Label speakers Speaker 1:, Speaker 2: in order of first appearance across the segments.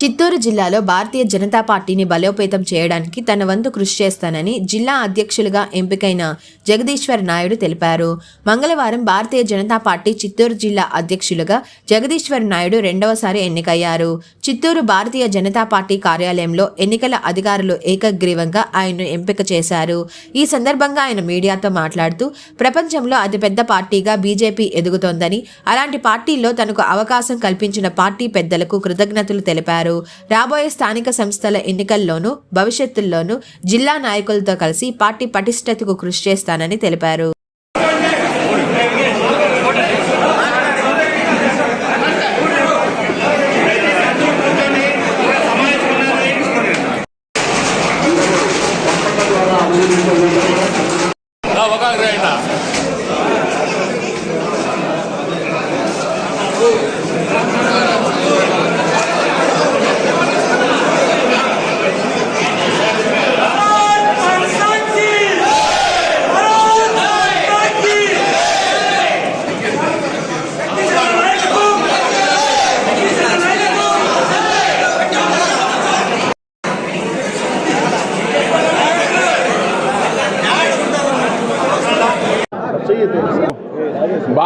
Speaker 1: చిత్తూరు జిల్లాలో భారతీయ జనతా పార్టీని బలోపేతం చేయడానికి తన వంతు కృషి చేస్తానని జిల్లా అధ్యక్షులుగా ఎంపికైన జగదీశ్వర్ నాయుడు తెలిపారు. మంగళవారం భారతీయ జనతా పార్టీ చిత్తూరు జిల్లా అధ్యక్షులుగా జగదీశ్వర్ నాయుడు రెండవసారి ఎన్నికయ్యారు. చిత్తూరు భారతీయ జనతా పార్టీ కార్యాలయంలో ఎన్నికల అధికారులు ఏకగ్రీవంగా ఆయన్ను ఎంపిక చేశారు. ఈ సందర్భంగా ఆయన మీడియాతో మాట్లాడుతూ ప్రపంచంలో అతిపెద్ద పార్టీగా బీజేపీ ఎదుగుతోందని అలాంటి పార్టీల్లో తనకు అవకాశం కల్పించిన పార్టీ పెద్దలకు కృతజ్ఞతలు తెలిపారు. రాబోయే స్థానిక సంస్థల ఎన్నికల్లోనూ భవిష్యత్తుల్లోనూ జిల్లా నాయకులతో కలిసి పార్టీ పటిష్టతకు కృషి చేస్తానని తెలిపారు.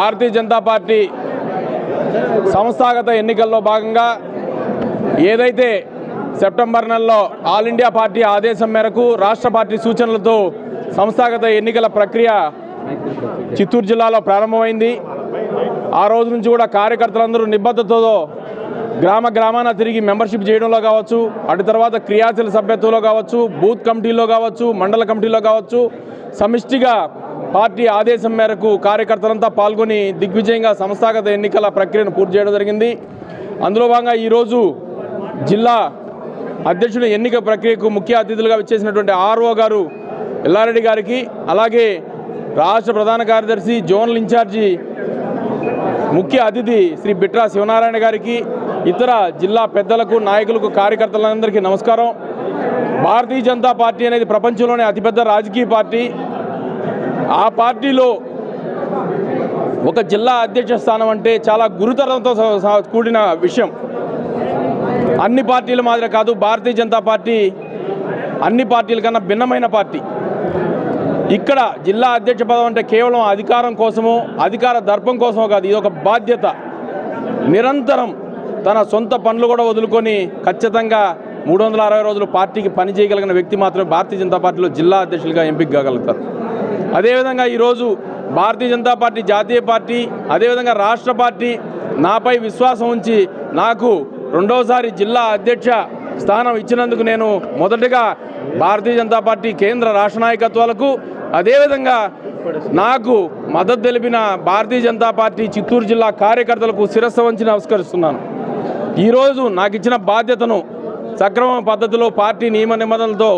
Speaker 2: భారతీయ జనతా పార్టీ సంస్థాగత ఎన్నికల్లో భాగంగా ఏదైతే సెప్టెంబర్ నెలలో ఆల్ ఇండియా పార్టీ ఆదేశం మేరకు రాష్ట్ర పార్టీ సూచనలతో సంస్థాగత ఎన్నికల ప్రక్రియ చిత్తూరు జిల్లాలో ప్రారంభమైంది. ఆ రోజు నుంచి కూడా కార్యకర్తలందరూ నిబద్ధతతో గ్రామ గ్రామాన తిరిగి మెంబర్షిప్ చేయడంలో కావచ్చు అటు తర్వాత క్రియాశీల సభ్యత్వంలో కావచ్చు బూత్ కమిటీలో కావచ్చు మండల కమిటీలో కావచ్చు సమిష్టిగా పార్టీ ఆదేశం మేరకు కార్యకర్తలంతా పాల్గొని దిగ్విజయంగా సంస్థాగత ఎన్నికల ప్రక్రియను పూర్తి చేయడం జరిగింది. అందులో భాగంగా ఈరోజు జిల్లా అధ్యక్షుడి ఎన్నిక ప్రక్రియకు ముఖ్య అతిథులుగా వచ్చేసినటువంటి ఆర్ఓ గారు ఎల్లారెడ్డి గారికి అలాగే రాష్ట్ర ప్రధాన కార్యదర్శి జోనల్ ఇన్ఛార్జి ముఖ్య అతిథి శ్రీ బిట్రా శివనారాయణ గారికి ఇతర జిల్లా పెద్దలకు నాయకులకు కార్యకర్తలందరికీ నమస్కారం. భారతీయ జనతా పార్టీ అనేది ప్రపంచంలోనే అతిపెద్ద రాజకీయ పార్టీ. ఆ పార్టీలో ఒక జిల్లా అధ్యక్ష స్థానం అంటే చాలా గురుతరంతో కూడిన విషయం. అన్ని పార్టీల మాదిరి కాదు భారతీయ జనతా పార్టీ అన్ని పార్టీల కన్నా భిన్నమైన పార్టీ. ఇక్కడ జిల్లా అధ్యక్ష పదం అంటే కేవలం అధికారం కోసమో అధికార దర్పం కోసమో కాదు ఇది ఒక బాధ్యత. నిరంతరం తన సొంత పనులు కూడా వదులుకొని ఖచ్చితంగా మూడు వందల అరవై రోజులు పార్టీకి పని చేయగలిగిన వ్యక్తి మాత్రమే భారతీయ జనతా పార్టీలో జిల్లా అధ్యక్షులుగా ఎంపిక కాగలుగుతారు. అదేవిధంగా ఈరోజు భారతీయ జనతా పార్టీ జాతీయ పార్టీ అదేవిధంగా రాష్ట్ర పార్టీ నాపై విశ్వాసం ఉంచి నాకు రెండవసారి జిల్లా అధ్యక్ష స్థానం ఇచ్చినందుకు నేను మొదటగా భారతీయ జనతా పార్టీ కేంద్ర రాష్ట్ర నాయకత్వాలకు అదేవిధంగా నాకు మద్దతు తెలిపిన భారతీయ జనతా పార్టీ చిత్తూరు జిల్లా కార్యకర్తలకు శిరస్సు వంచి నమస్కరిస్తున్నాను. ఈరోజు నాకు ఇచ్చిన బాధ్యతను సక్రమ పద్ధతిలో పార్టీ నియమ నిబంధనలతో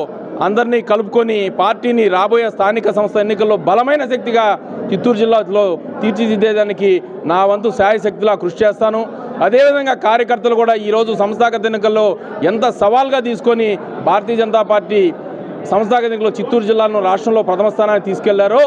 Speaker 2: అందరినీ కలుపుకొని పార్టీని రాబోయే స్థానిక సంస్థ ఎన్నికల్లో బలమైన శక్తిగా చిత్తూరు జిల్లాలో తీర్చిదిద్దేదానికి నా వంతు శాయశక్తిలా కృషి చేస్తాను. అదేవిధంగా కార్యకర్తలు కూడా ఈరోజు సంస్థాగత ఎన్నికల్లో ఎంత సవాల్గా తీసుకొని భారతీయ జనతా పార్టీ సంస్థాగత ఎన్నికల్లో చిత్తూరు జిల్లాను రాష్ట్రంలో ప్రథమ స్థానానికి తీసుకెళ్ళారో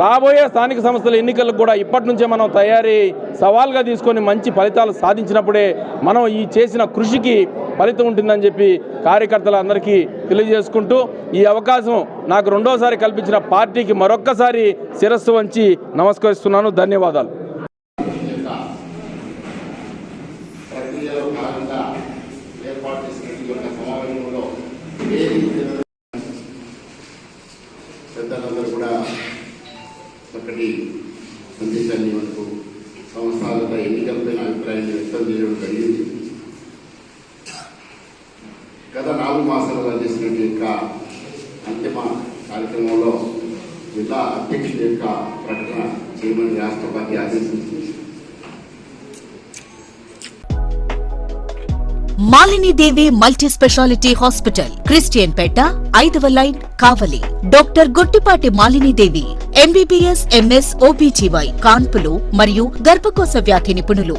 Speaker 2: రాబోయే స్థానిక సంస్థల ఎన్నికలకు కూడా ఇప్పటి నుంచే మనం తయారీ సవాల్గా తీసుకొని మంచి ఫలితాలు సాధించినప్పుడే మనం ఈ చేసిన కృషికి ఫలితం ఉంటుందని చెప్పి కార్యకర్తలందరికీ తెలియజేసుకుంటూ ఈ అవకాశం నాకు రెండోసారి కల్పించిన పార్టీకి మరొక్కసారి శిరస్సు వంచి నమస్కరిస్తున్నాను. ధన్యవాదాలు.
Speaker 3: ప్రక్రియలో భాగంగా ఏర్పాటు పెద్దలందరూ కూడా చక్కటి సందేశాన్ని మనకు సంస్థాగత ఎన్నికలపైన అభిప్రాయాన్ని వ్యక్తం చేయడం జరిగింది. గత నాలుగు మాసాలుగా చేసినటువంటి యొక్క అంతిమ కార్యక్రమంలో జిల్లా అధ్యక్షుల యొక్క ప్రకటన చేయమని రాష్ట్రపతి ఆదేశించింది.
Speaker 4: Malinidevi multi speciality hospital Christian Peta ఐదవ line Kavali. Doctor Gottipati Malinidevi MBBS MS OBGY కాన్పులు మరియు గర్భకోశ వ్యాధి నిపుణులు.